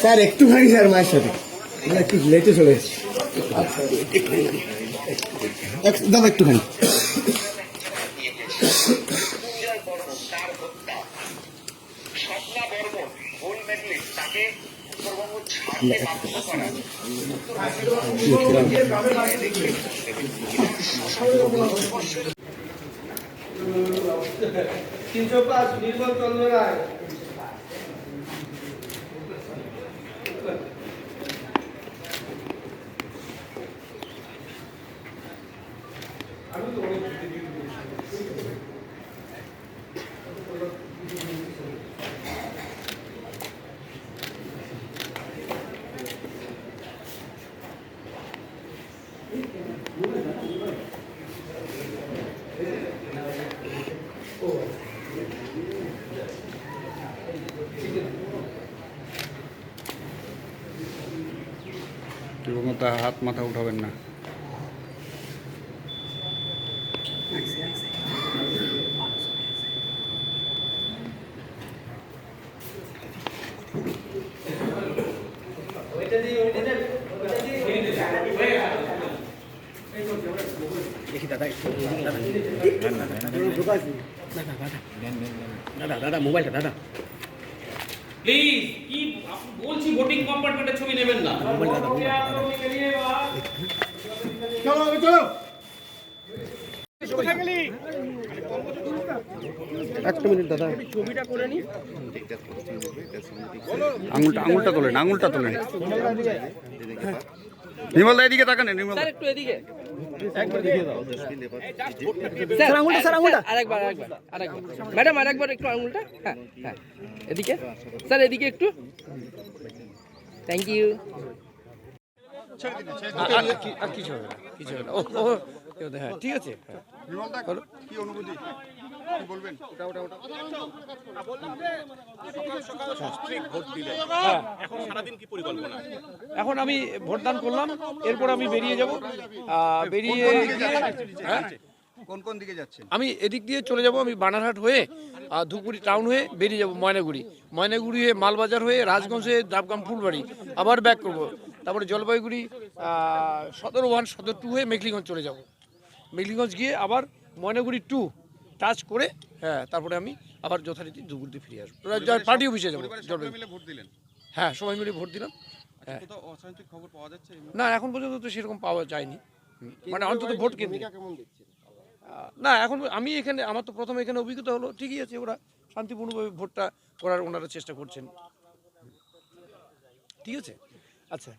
Sir একটুখানি sir মায়ের সাথে। একটু লেটে চলে এসেছি। একদম একটুখানি। তিনশো পাঁচ নির্মল চন্দ্র রায় এবং তা হাত মাথা উঠাবেন না। প্লিজ কি বলছি ভোটিং কম্পার্টমেন্টের ছবি নেবেন না। একটা মিনিট দাদা আঙুলটা আঙুলটা তোলেন আঙুলটা তোলেন নির্মল দা এদিকে তাকান নির্মল স্যার একটু এদিকে স্যার আঙুলটা স্যার আঙুলটা আরেকবার আরেকবার আরেকবার ম্যাডাম আরেকবার একটু আঙুলটা হ্যাঁ হ্যাঁ এদিকে স্যার এদিকে একটু থ্যাংক ইউ আর কিছু হবে না কিছু হবে না ও হ্যাঁ ঠিক আছে হ্যাঁ। এখন আমি ভোটদান করলাম এরপর আমি বেরিয়ে যাব। বেরিয়ে হ্যাঁ? কোন কোন দিকে যাচ্ছেন? আমি এদিক দিয়ে চলে যাব আমি বানারহাট হয়ে ধুপগুড়ি টাউন হয়ে বেরিয়ে যাব ময়নাগুড়ি। ময়নাগুড়ি হয়ে মালবাজার হয়ে রাজগঞ্জ হয়ে ডাবগ্রাম ফুলবাড়ি। আবার ব্যাক করব। তারপরে জলপাইগুড়ি সদর ওয়ান সদর টু হয়ে মেঘলিগঞ্জ চলে যাব। মেঘলিগঞ্জ গিয়ে আবার ময়নাগুড়ি টু টাচ করে হ্যাঁ। তারপরে আমি আবার যথারীতি ধুপগুড়িতে ফিরে আসব। পার্টি অফিসে যাব ভোট দিলেন? হ্যাঁ সবাই মিলে ভোট দিলাম। না এখন পর্যন্ত তো সেরকম পাওয়া যায়নি। মানে অন্তত ভোট কেন্দ্রে না এখন আমি এখানে আমার তো প্রথমে এখানে অভিজ্ঞতা হলো ঠিকই আছে ওরা শান্তিপূর্ণভাবে ভোটটা করার ওনারা চেষ্টা করছেন। ঠিক আছে? আচ্ছা